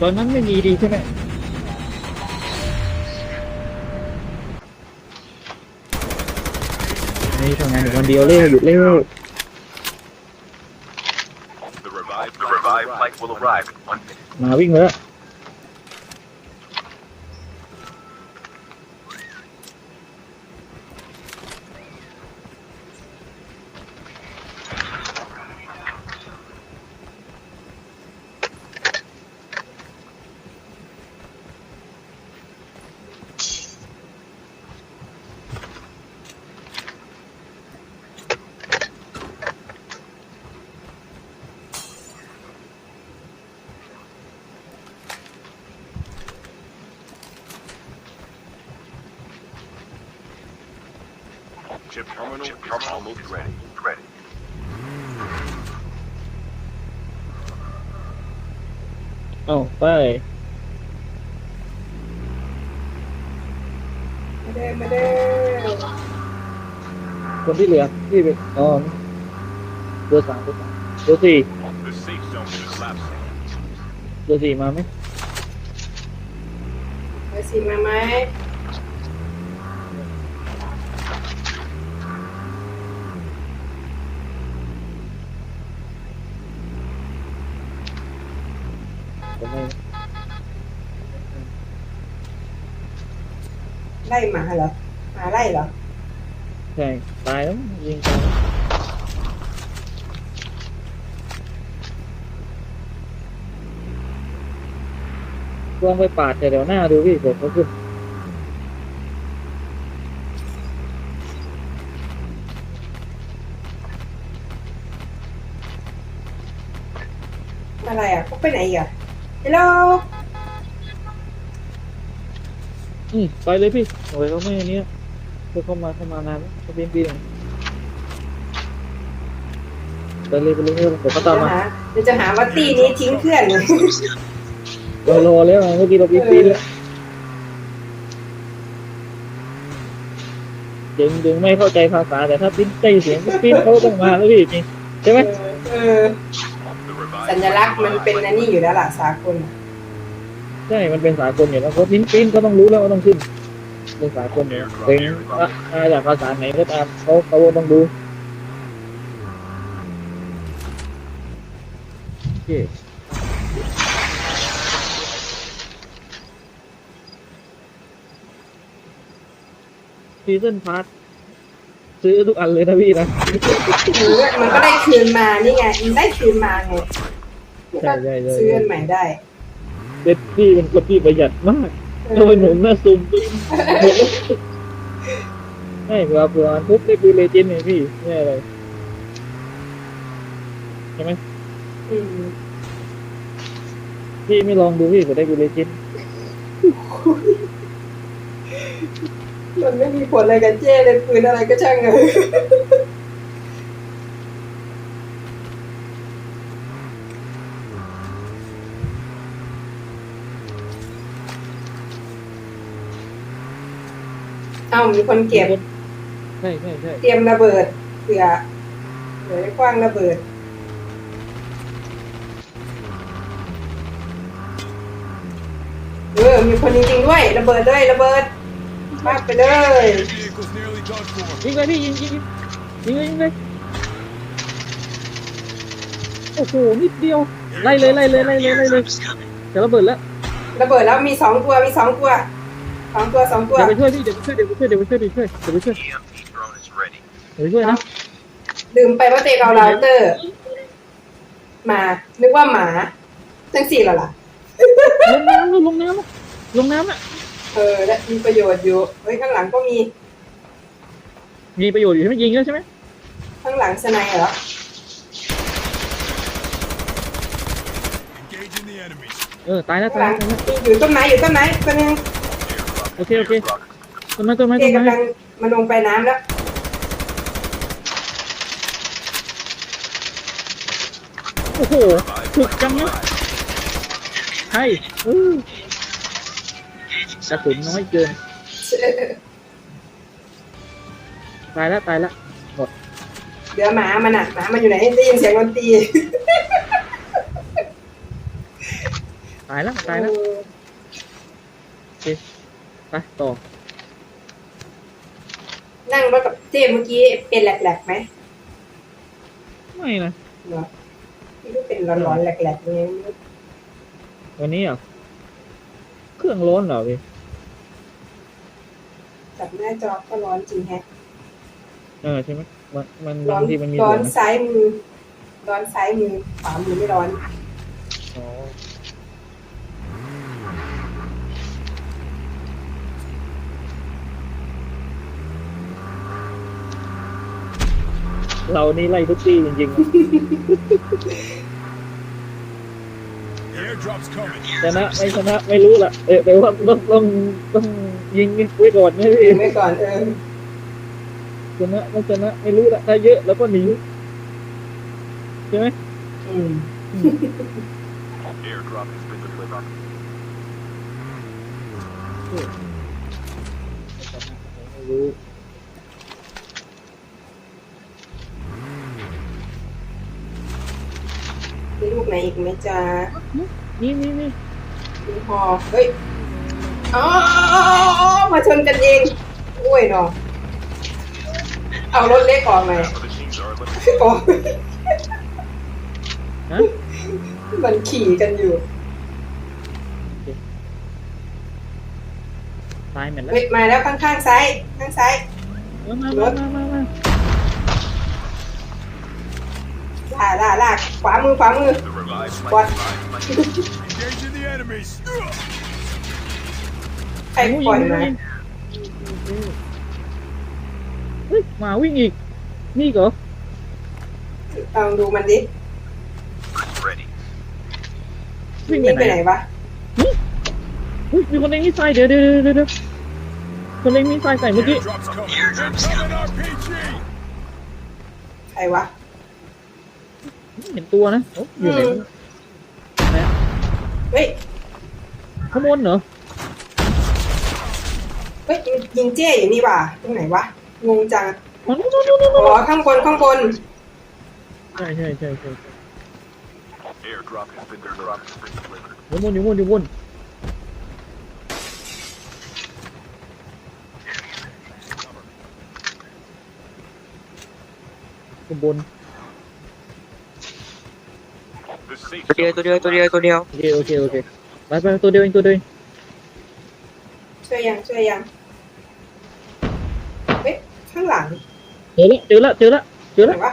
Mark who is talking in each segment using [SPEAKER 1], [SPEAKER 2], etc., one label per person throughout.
[SPEAKER 1] ตอนนั้นไม่มีดีใช่ไหมนี่ทำงานอยู่คนเดียวเร็วหยุดเร็ว
[SPEAKER 2] The revived, the revived flight will arrive in one minute.
[SPEAKER 1] มาวิ่งมาแล้ว
[SPEAKER 2] Chip terminal, Chip terminal almost ready. Ready.
[SPEAKER 1] เอ้าไป
[SPEAKER 3] มาเด้อมาเด้อ
[SPEAKER 1] คนที่เหลือที่เป็นอ๋อเบอร์สามเบอร์สามเบอร์สี่
[SPEAKER 2] The safe zone is collapsing.
[SPEAKER 1] เบอร์สี่มาไหม
[SPEAKER 3] ไปสิมาไหม
[SPEAKER 1] ผมไม่
[SPEAKER 3] ไล่หมาเหรอหมาไล่เหรอ
[SPEAKER 1] ใช่ตายแล้วยิงตายลองไปปาดแต่เดี๋ยวหน้าดูพี่เดี๋ยวเขาขึ้น
[SPEAKER 3] อะไรอะพวกไปไหนอีกอะฮัลโหล
[SPEAKER 1] อืมไปเลยพี่โอ้ยเขาไม่อันเนี้ยเขาเข้ามาเข้ามานานแล้วเขาเป็นปีหนึ่งไปเลยไปเลยเดี๋ยวเขา
[SPEAKER 3] เดี๋
[SPEAKER 1] ตาม
[SPEAKER 3] ยว
[SPEAKER 1] มา
[SPEAKER 3] หาเดี๋ยวจะหาว่าตีนี้ทิ้งเพื่อนเลย
[SPEAKER 1] เรารอแล้วไงเมื่อกี้เราปีนปีนแล้วดึงดึงไม่เข้าใจภาษาแต่ถ้าปิ้นใจเสียงปิ้นเขาต้องมาแล้วพี่จริงใช่ไหม
[SPEAKER 3] เออ
[SPEAKER 2] The revived
[SPEAKER 3] สัญลักษณ์มันเป็นอันนี้อยู่แล้วล่ะสากลอะ
[SPEAKER 1] ใช่ มันเป็นสากลอยู่แล้วเขาปิ้นปิ้นก็ต้องรู้แล้วว่าต้องขึ้น เป็นสากลอยู่เพลงมาจากภาษาไหนก็ตามเขาเขาต้องดูโอเคซีซันพาร์ทซื้อทุกอันเลยนะพี่นะ
[SPEAKER 3] หรือมันก็ได้คืนมานี่ไง มันได้คืนมาไงมันก็
[SPEAKER 1] ใช่ใช่ใช่
[SPEAKER 3] ซื้ออันใหม่ได้
[SPEAKER 1] เด็ดพี่เป็นคนที่ประหยัดมาก
[SPEAKER 3] เอ
[SPEAKER 1] โด
[SPEAKER 3] อย
[SPEAKER 1] หนุ่มหน้าซุ่มปิ้นไม่เผื่อเผื่อมันปุ๊บได้ดูเลเจนด์ไงพี่ไม่อะไรใช่ไหม
[SPEAKER 3] อืม
[SPEAKER 1] พี่ไม่ลองดูพี่ผมได้ดูเลเจนด์
[SPEAKER 3] มันไม่มีผลอะไรกับเจ้เลยปืนอะไรก็ช่างเลย อ้ามีคนเก็บ
[SPEAKER 1] ใช่ใช่ใช่
[SPEAKER 3] เตรียมระเบิดเผื่อเผื่อให้คว้างระเบิด เออ มีคนจริงๆด้วย ระเบิดเลยระเบิดมากไปเลย
[SPEAKER 2] vehicle's nearly done for.
[SPEAKER 1] ยิงเลยพี่ยิงยิงยิงยิงเลยยิงเลยโอ้โหนิดเดียวไล่เลยไล่เลยไล่เลยไล่เลยจะระเบิดแล้ว
[SPEAKER 3] ระเบิดแล้วมีสองตัวมีสองตัว สองตัวสองตัว
[SPEAKER 1] เดี๋ยวไปช่วยพี่เดี๋ยวไปช่วยเดี๋ยวไปช่วยเดี๋ยวไปช่วยเดี๋ยวไปช่วยเดี๋ยวไปช่วย
[SPEAKER 2] EMP drone is ready.
[SPEAKER 1] เดี๋ยวไปช่วยนะ
[SPEAKER 3] ลืมไปว่าเตะเอาเราเตอร์มา นึกว่าหมาทั้งสี่แล้วล่ะ
[SPEAKER 1] ลงน้ำแล้วลงน้ำแล้วลงน้ำอะ
[SPEAKER 3] เออและมีประโยชน์อยู่ เฮ้ยข้างหลังก็มี
[SPEAKER 1] มีประโยชน์อยู่ใช่ไหมยิงแล้วใช่ไหม
[SPEAKER 3] ข้างหลังสไนเหรอ
[SPEAKER 2] Engaging the enemies.
[SPEAKER 1] เออตายแล้ว
[SPEAKER 3] ข้าง
[SPEAKER 1] ตา
[SPEAKER 3] ห
[SPEAKER 1] ย
[SPEAKER 3] ลัง
[SPEAKER 1] แล้วตายแล้ว
[SPEAKER 3] อยู่ต้นไม้อยู่ต้นไม้ตัวหนึง
[SPEAKER 1] โอเคโอเคต้นไม้ต้นไม้
[SPEAKER 3] เตะ
[SPEAKER 1] ต้นไม้
[SPEAKER 3] กำลังมาลงไปน้ำแล้ว
[SPEAKER 1] โอ้โหถึกจังนะใช่อือกระสุนน้อยเกิน ตายแล้วตายแล้วหมด
[SPEAKER 3] เดี๋ยวหมามันอะหมามันอยู่ไหนได้ยินเสียงดนตรี
[SPEAKER 1] ตายแล้วตายแล้ว
[SPEAKER 3] เออ
[SPEAKER 1] ไปต่อ
[SPEAKER 3] นั่งรถกับเจมเมื่อกี้เป็นแหลกๆไหม
[SPEAKER 1] ไม่นะ
[SPEAKER 3] เนาะที่ก็เป็นร้อนๆแหลกๆเนี่ย
[SPEAKER 1] วันนี้เหรอะ เครื่องร้อนเหรอพี่
[SPEAKER 3] จับหน้าจอก็ร้อนจริงแฮะ
[SPEAKER 1] เออใช่ไหมมันมัน
[SPEAKER 3] ร้อน
[SPEAKER 1] บางทีมันมี
[SPEAKER 3] ร้อน
[SPEAKER 1] ส่วนนะ
[SPEAKER 3] ซ้ายมือ ร้อนซ้ายมือขวามือไม่ร้อน
[SPEAKER 1] อ๋อ เรานี่ไล่ทุกที่จริงๆ
[SPEAKER 4] Airdrop's coming.
[SPEAKER 1] ชนะไม่ชนะไม่รู้ละเออแต่ว่าต้องต้องต้องยิงไว้ก่อนนะพี่
[SPEAKER 3] ถึงไว้ก่อนเออ
[SPEAKER 1] ชนะไม่ชนะไม่รู้ละถ้าเยอะแล้วก็หนีใช่ไหม
[SPEAKER 3] อืม
[SPEAKER 2] Airdrop has been delivered.
[SPEAKER 1] ไม่รู้
[SPEAKER 3] มีลูกไหนอีกไหมจ๊ะ
[SPEAKER 1] นี่นี่นี่
[SPEAKER 3] มีพอเฮ้ยอ๋อมาชนกันเองโอ้ยเนาะเอารถเล็กออกหน่อย
[SPEAKER 2] Half of the teams are eliminated.
[SPEAKER 3] โอ้ย
[SPEAKER 1] ฮะ
[SPEAKER 3] มันขี่กันอยู่
[SPEAKER 1] ตายเหม็นแล้ว
[SPEAKER 3] เฮ้ยมาแล้วข้างๆซ้ายข้างซ้าย
[SPEAKER 1] มา มามามามา
[SPEAKER 3] ล่าล่าล่าขวามือขวามือ
[SPEAKER 2] The revived flight
[SPEAKER 3] What?
[SPEAKER 2] will arrive.
[SPEAKER 4] Engaging the enemies.
[SPEAKER 3] ใครปล่อยมา
[SPEAKER 1] เฮ้ยหมาวิ่งอีก นี่เหรอ
[SPEAKER 3] ลองดูมันดิ
[SPEAKER 2] Ready.
[SPEAKER 1] วิ่ง
[SPEAKER 3] วิ่ง
[SPEAKER 1] ไป
[SPEAKER 3] ไป
[SPEAKER 1] ไห
[SPEAKER 3] ไห
[SPEAKER 1] น
[SPEAKER 3] นวะ
[SPEAKER 1] เฮ้ยมีคนเล็งนี่ใส่เดี๋ยวเดี๋ยวเดี๋ยวเดี๋ยวคนเล็งนี่ใส่ใส่เมื่อกี้
[SPEAKER 4] Airdrop's coming. Airdrop's coming. RPG.
[SPEAKER 3] ใครวะ
[SPEAKER 1] ไม่ เห็นตัวนะโอ้อยู่ไหน
[SPEAKER 3] อืม
[SPEAKER 1] นะ
[SPEAKER 3] เฮ้ย
[SPEAKER 1] ขโมยเหรอ
[SPEAKER 3] เฮ้ยยิงเจ้อยู่นี่ว่ะตรงไหนวะ งงจัง
[SPEAKER 1] อ๋อนู่นนู่นนู่นนู่น
[SPEAKER 3] อ๋อข้างบน ข้างบน
[SPEAKER 1] ใช่ใช่ใช่ใช่
[SPEAKER 2] Airdrop has been delivered. Has been delivered.
[SPEAKER 1] อยู่บนอยู่บนอยู่บนข้างบน
[SPEAKER 2] The safe
[SPEAKER 5] ตัวเดียว
[SPEAKER 2] zone
[SPEAKER 5] ตัวเดียวตัวเดียวตัวเดียว
[SPEAKER 1] โอเคโอเคโอเคไปไปตัวเดียวเองตัวเดียวเอง
[SPEAKER 3] ช่วยยังช่วยยังเฮ้ยข้างหลัง
[SPEAKER 1] เจอละเจอละเจอละเจอ
[SPEAKER 3] ไหน
[SPEAKER 1] ละ
[SPEAKER 3] วะ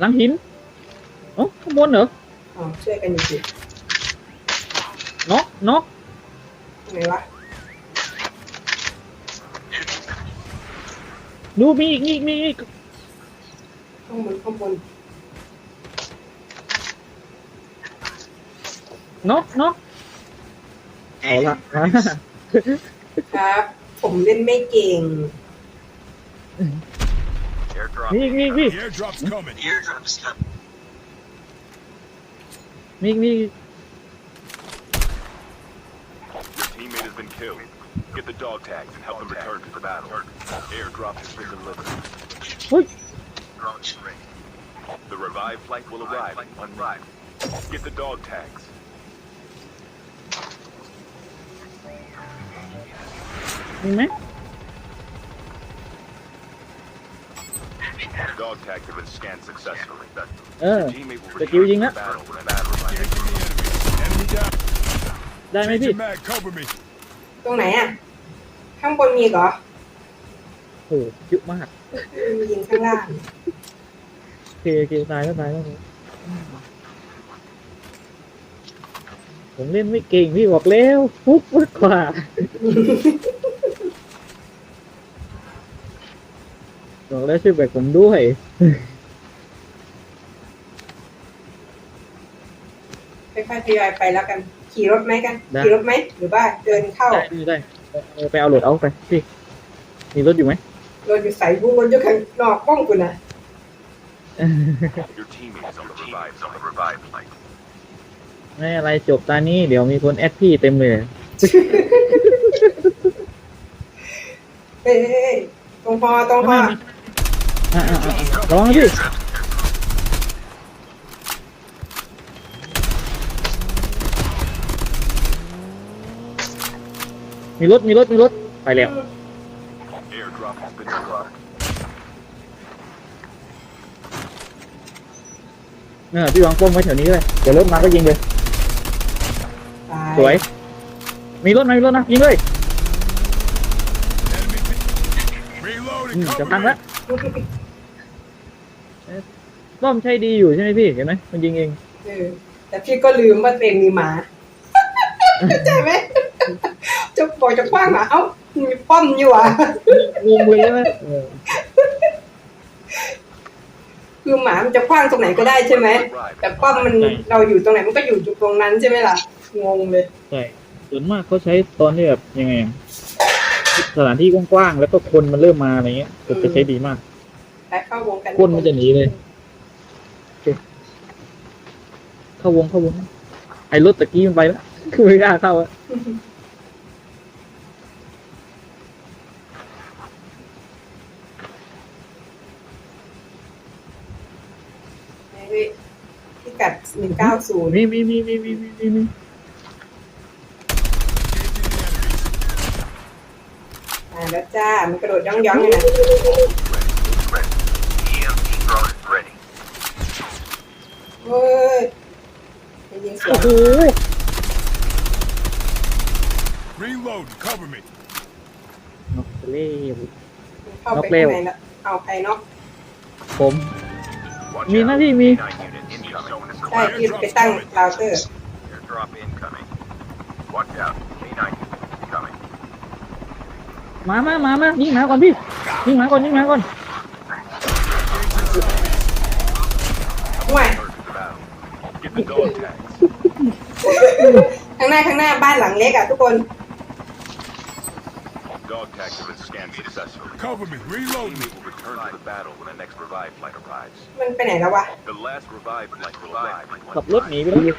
[SPEAKER 1] หลังหินอ๋อข้างบนเหรอ
[SPEAKER 3] อ๋อช่วยกันอยู่สิ
[SPEAKER 1] น็อกน็อก
[SPEAKER 3] ตรงไหนวะ
[SPEAKER 1] ดูมีอีกมีอีกมีอีก
[SPEAKER 3] ข้างบนข้างบน
[SPEAKER 1] น็อกน็อกเอาละมา
[SPEAKER 3] ครับ ผมเล่นไม่เก่ง
[SPEAKER 2] Airdrop.
[SPEAKER 1] มีอีกมีอีกพี่
[SPEAKER 4] The airdrop's coming. Airdrop's coming.
[SPEAKER 1] มีอีกมีอีก
[SPEAKER 2] Your teammate has been killed. Get the dog tags and help them return to the battle. Airdrop has been delivered.
[SPEAKER 1] เฮ้ย
[SPEAKER 2] Drones ready. The revived flight will arrive on arrive. Get the dog tags.
[SPEAKER 1] มีไหม
[SPEAKER 2] Dog tags have been scanned successfully.
[SPEAKER 1] เออ
[SPEAKER 2] Your teammate will
[SPEAKER 1] Thank you,
[SPEAKER 2] return to
[SPEAKER 1] Yinga.
[SPEAKER 2] the battle when the battle arrives.
[SPEAKER 4] Engaging the enemies. Enemy down.
[SPEAKER 1] ได้ไหมพี่
[SPEAKER 4] Changing mag. Cover me.
[SPEAKER 3] ตรงไหนอะ ข้างบนมีเหรอ
[SPEAKER 1] โอ้โหเยอะมาก
[SPEAKER 3] มียิงข้างล่าง
[SPEAKER 1] โอเคโอเคตายแล้วตายแล้วผมเล่นไม่เก่งพี่บอกแล้วฟุกมากกว่า บอกแล้วช่วยแบกผมด้วย
[SPEAKER 3] ค่อยๆทยอยไปแล้วกัน ขี่รถไหมกัน
[SPEAKER 1] ได้
[SPEAKER 3] ขี่รถไหมหรือว่าเดินเข้า
[SPEAKER 1] ได้ได้ได้เออไปเอาโหลดเอาไปพี่มีรถอยู่ไหม
[SPEAKER 3] รถอยู่ใส่บุ้งรถอยู่ข้างนอกป้องกูนะ
[SPEAKER 2] Your teammate is on the revived on the revived flight.
[SPEAKER 1] ไม่อะไรจบตอนนี้เดี๋ยวมีคนแอดพี่เต็มเลย
[SPEAKER 3] เฮ้ยตรงพอตรงพอ
[SPEAKER 1] อะ อระวังนะพี่มีรถมีรถมีรถไปแล้วเนี่ยพี่วางป้อมไว้แถวนี้เลยเดี๋ยวรถมาก็ยิงเลยสวย มีรถไหมมีรถนะยิงเลย
[SPEAKER 4] เจาะทา
[SPEAKER 1] งแล้ว ป้อมใช่ดีอยู่ใช่ไหมพี่เห็นไหมมันยิงเอง
[SPEAKER 3] เออแต่พี่ก็ลืมว่าตัวเองมีหมาเข้าใจไหมจะบอกจะคว้างหมาเอ้ามีป้อมอยู่อะ
[SPEAKER 1] งงเลยใช่ไหมเออ
[SPEAKER 3] คือหมามันจะคว้างตรงไหนก็ได้ใช่ไหมแต่ป้อมมันเราอยู่ตรงไหนมันก็อยู่จุดตรงนั้นใช่ไหมล่ะงงเลย
[SPEAKER 1] ใช่ส่วนมากเขาใช้ตอนที่แบบยังไงอะ สถานที่กว้างๆแล้วก็คนมันเริ่มมาอะไรเงี้ยจะใช้ดีมาก
[SPEAKER 3] แต่เข้าวงกัน
[SPEAKER 1] คนมันจะหนีเลยเข้าวงเข้าวงไอ้รถตะกี้มันไปแล้วคือไม่กล้าเข้าอะ
[SPEAKER 3] เฮ้ยพิกัดหนึ่งเก้าศูนย์
[SPEAKER 1] มีมีมีมีมีมีมีมี
[SPEAKER 3] อ่า แล้วจ้า มันกระโดดย่องย่องๆเลยนะ
[SPEAKER 2] EMP drone is ready.
[SPEAKER 3] เฮ้ยได้ยินเสีย
[SPEAKER 1] โอ้
[SPEAKER 3] ง
[SPEAKER 1] โห
[SPEAKER 4] Reload. Cover me.
[SPEAKER 1] นกเล่ว
[SPEAKER 3] เข้าไป
[SPEAKER 1] นกเร็
[SPEAKER 3] ข้าวงในแล้วเอาไปเนาะ
[SPEAKER 1] ผม
[SPEAKER 2] Watch
[SPEAKER 1] มีหน้า
[SPEAKER 2] out.
[SPEAKER 1] ที่มี
[SPEAKER 2] K9 unit incoming.
[SPEAKER 3] ได้พี่ไปตั้งเราเตอร์
[SPEAKER 2] Airdrop incoming. Watch out. K9 unit incoming.
[SPEAKER 1] มามามามายิงหมาก่อนพี่ยิงหมาก่อนยิงหมาก่อน
[SPEAKER 3] ห่วย
[SPEAKER 2] Get the dog tags.
[SPEAKER 3] ข้างหน้าข้างหน้าบ้านหลังเล็กอะทุกคน
[SPEAKER 2] Dog tags have been scanned successfully.
[SPEAKER 4] Cover me. Reloading.
[SPEAKER 2] Teammate will return to the battle when the next revive flight arrives.
[SPEAKER 3] มันไปไหนแล้ววะ
[SPEAKER 2] The last revive flight will arrive. in
[SPEAKER 1] ขับ
[SPEAKER 2] one
[SPEAKER 1] รถหนีไปแล้ว
[SPEAKER 3] เอ
[SPEAKER 5] ต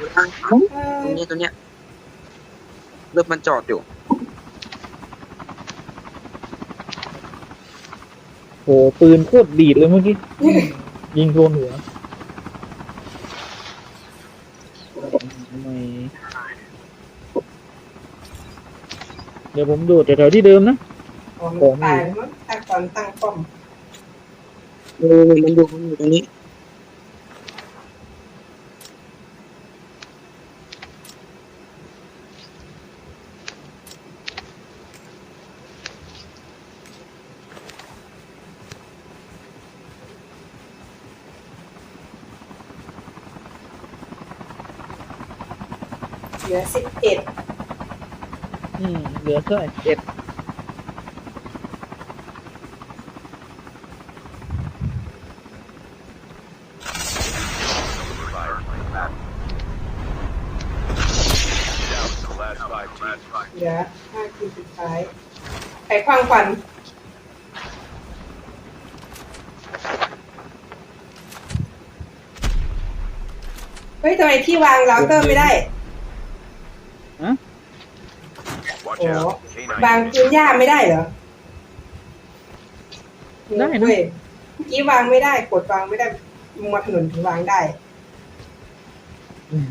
[SPEAKER 5] ร
[SPEAKER 3] อง
[SPEAKER 5] นี้ตัวเนี้ยรถมันจอดอยู่
[SPEAKER 1] โหปืนโคตรดีดเลยเมื่อกี้ ยิงโดนหัวทำไมเดี๋ยวผมโดดแถวๆที่เดิมนะ
[SPEAKER 3] อ๋อมันตายแล้วมั้งตั้งตอนตั้งป้อม
[SPEAKER 5] เออมันอยู่มันอยู่ตรงนี้
[SPEAKER 3] เหลือสิบเอ็ด
[SPEAKER 1] อืมเหลือเท่าไหร่เจ็ด
[SPEAKER 2] Revive flight. Down to the last five teams.
[SPEAKER 3] เหลือห้าทีสุดท้าย ไปคว้างควัน เฮ้ยทำไมพี่วางเราเตอร์ไม่ได้
[SPEAKER 2] Watch
[SPEAKER 3] โอ้
[SPEAKER 2] out. K9
[SPEAKER 3] วาง
[SPEAKER 2] unit
[SPEAKER 3] พื้นหญ้าไม่ได้เหรอ
[SPEAKER 1] ได้นะ
[SPEAKER 3] เว้ยเมื่อกี้วางไม่ได้ กดวางไม่ได้ลงมาถนนถึงวางได้
[SPEAKER 1] อืม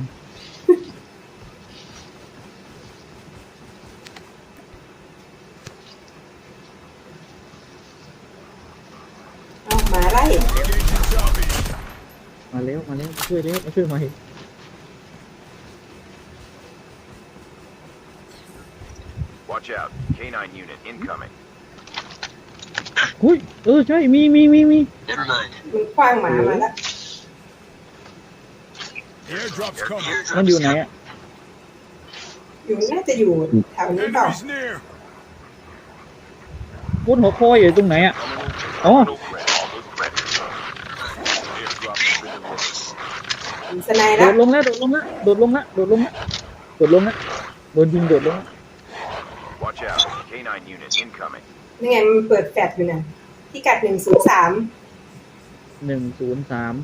[SPEAKER 3] เอาหมาไล่
[SPEAKER 4] Engaging zombies.
[SPEAKER 1] มาแล้วมาแล้วช่วยแล้วมาช่วยหน่อย
[SPEAKER 2] Watch out. K9 unit incoming.
[SPEAKER 1] หุ้ยเออใช่มีมีมีมี
[SPEAKER 3] มันคว้างหมามาแล้ว
[SPEAKER 4] Airdrop's coming.
[SPEAKER 1] มันอยู่ไหนอะ
[SPEAKER 3] อยู่น่าจะอยู่แถวนี้เปล่า
[SPEAKER 4] Enemies near.
[SPEAKER 1] บนหัวคอยอยู่ตรงไหนอะ อ๋อ
[SPEAKER 2] Terminal ready. Almost ready. Airdrop has been delivered.
[SPEAKER 3] สไนด์
[SPEAKER 1] โด
[SPEAKER 3] แล้ว
[SPEAKER 1] ดลงแล้วโดดลงแล้วโดดลงแล้วโดดลงแล้วโดดลงแล้วโดนยิงโดดลงแล้ว
[SPEAKER 2] Watch out. K9 unit incoming.
[SPEAKER 3] นี่ไงมันเปิดแฟลชอยู่น่ะที่กัดหนึ่งศูนย์สาม
[SPEAKER 1] หนึ่งศูนย์สาม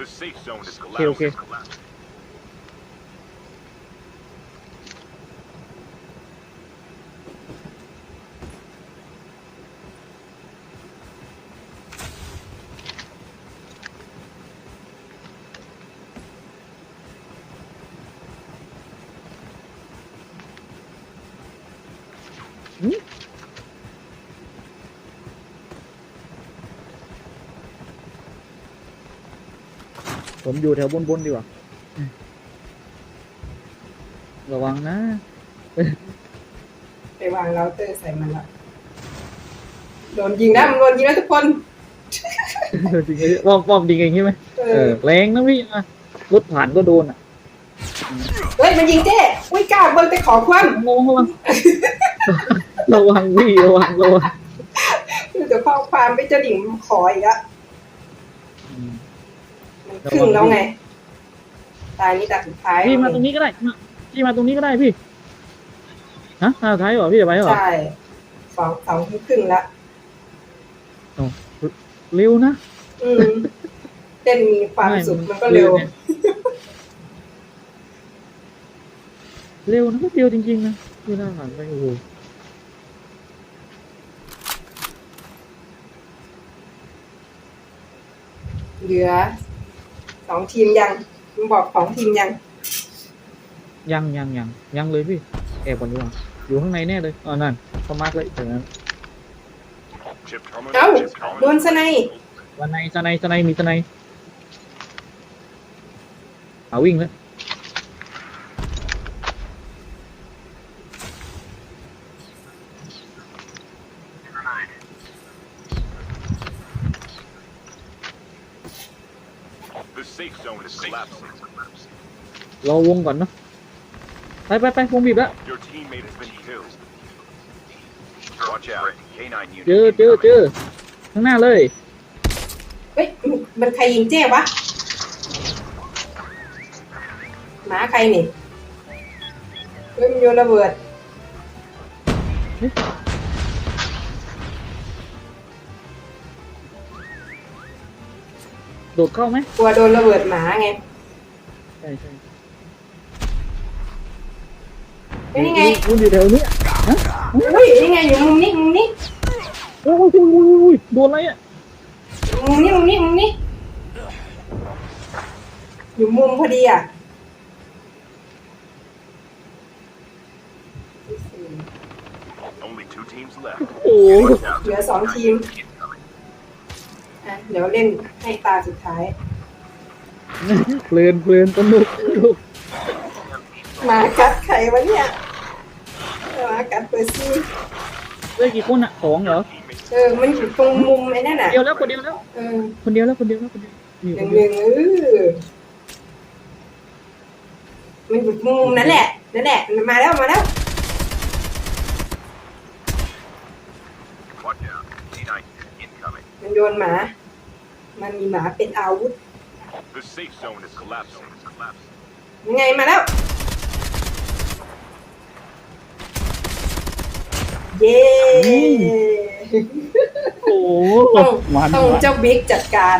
[SPEAKER 2] The safe zone is
[SPEAKER 1] Okay, okay.
[SPEAKER 2] collapsing.
[SPEAKER 1] ผมอยู่แถวบนๆดีกว่า ระวังนะ
[SPEAKER 3] ไปวางเราเตอร์ใส่มันละโดนยิงนะมันโดนยิงแล้วทุกคน
[SPEAKER 1] จริงๆป้อมป้อมจริงๆใช่ไหม
[SPEAKER 3] เอ
[SPEAKER 1] เอ
[SPEAKER 3] อ
[SPEAKER 1] อแรงนะพี่อะรถผ่านก็โดนอะ
[SPEAKER 3] เฮ้ย มันยิงเจ้อุ้ยกล้าเบิ้งไปขอคว่
[SPEAKER 1] งงระวัง ระวังพี่ระวังระวังำ
[SPEAKER 3] เดี๋ยวข้อความไปเจ้าดิ่งขออีกละ
[SPEAKER 1] อืม
[SPEAKER 3] มันครึ่งแล้วไง ตายนี่ตาสุดท้าย
[SPEAKER 1] พี่มาตรงนี้ก็ได้มาพี่มาตรงนี้ก็ได้พี่ฮะมาท้ายเหรอพี่จะไปเหรอ
[SPEAKER 3] ใช่สองสองครึ่งละ
[SPEAKER 1] เร็วนะ
[SPEAKER 3] อืมเต้นมีความสุขมันก็เร็ว
[SPEAKER 1] ไยเร็วนะเร็วจริงๆนะพี่หน้าหันไปโอ้โห
[SPEAKER 3] เหลือสองทีมยังมันบอกสองทีมยัง
[SPEAKER 1] ยังยังยังยังเลยพี่แอบก่อนดีกว่าอยู่ข้างในแน่เลยอ๋อนั่นเขามาร์กเลยแต่นั้น
[SPEAKER 2] Chip terminal.
[SPEAKER 3] เอ้า
[SPEAKER 2] chip
[SPEAKER 3] โดน
[SPEAKER 2] terminal.
[SPEAKER 3] สไนย
[SPEAKER 1] วันในสไนสไนมีสไนเอาวิ่งแล้ว
[SPEAKER 2] The safe zone is collapsing.
[SPEAKER 1] รอวงก่อนเนาะไปไปไปวงบีบแล้ว
[SPEAKER 2] Your teammate has been killed. Watch out. K9 unit.
[SPEAKER 1] เจอเจอเจอ
[SPEAKER 2] incoming.
[SPEAKER 1] ข้างหน้าเลย
[SPEAKER 3] เฮ้ยมันใครยิงเจ้วะหมาใครนี่เฮ้ยมันโยนระเบิด
[SPEAKER 1] โดดเข้าไหม
[SPEAKER 3] กลัวโดนระเบิดหมาไง
[SPEAKER 1] ใช่ใช่
[SPEAKER 3] เฮ้ยนี่ไง
[SPEAKER 1] มันอยู่แถวนี้
[SPEAKER 3] อุ้ยนี่ไงอยู่มุมนี้มุมนี้
[SPEAKER 1] โอ้ยโอ้ยโอ้ยโอ้ยโดนอะไรอะ
[SPEAKER 3] มุมนี้มุมนี้มุมนี้ อยู่มุมพอดีอะ
[SPEAKER 2] Only two teams left.
[SPEAKER 1] โอ้ย
[SPEAKER 2] Watch out.
[SPEAKER 3] เหลือสองทีมอะ เดี๋ยวเล่นให้ตาสุดท้าย
[SPEAKER 1] เพลินเพลินสนุกสนุก
[SPEAKER 3] หมากัดใครวะเนี่ยหมากัดเปอร์ซี่
[SPEAKER 1] เฮ้ยกี่คนอะสองเหรอ
[SPEAKER 2] Teammates
[SPEAKER 3] เออมันอยู่ตรงมุมไอ้นั่นน่ะ
[SPEAKER 1] เดียวแล้วคนเดียวแล้ว
[SPEAKER 3] เออ
[SPEAKER 1] คนเดียวแล้วคนเดียวแล้วคนเดียวนี่
[SPEAKER 3] ห
[SPEAKER 1] ค
[SPEAKER 3] นึ่
[SPEAKER 1] น
[SPEAKER 3] ง
[SPEAKER 1] เดี
[SPEAKER 3] ห
[SPEAKER 1] ยว
[SPEAKER 3] นึ่งเออมันอยู่มุมนั่นแหละนั่นแหละมันมาแล้วมาแล้ว
[SPEAKER 2] Watch out. K9 incoming.
[SPEAKER 3] มันโยนหมา มันมีหมาเป็นอาวุธ
[SPEAKER 2] The safe zone is collapsing. collapsing.
[SPEAKER 3] ยังไงมาแล้ว เย้
[SPEAKER 1] โอ้โห
[SPEAKER 3] ต้อง
[SPEAKER 1] มัน
[SPEAKER 3] ต้อง
[SPEAKER 1] มัน
[SPEAKER 3] เจ้าบิ๊กจัดการ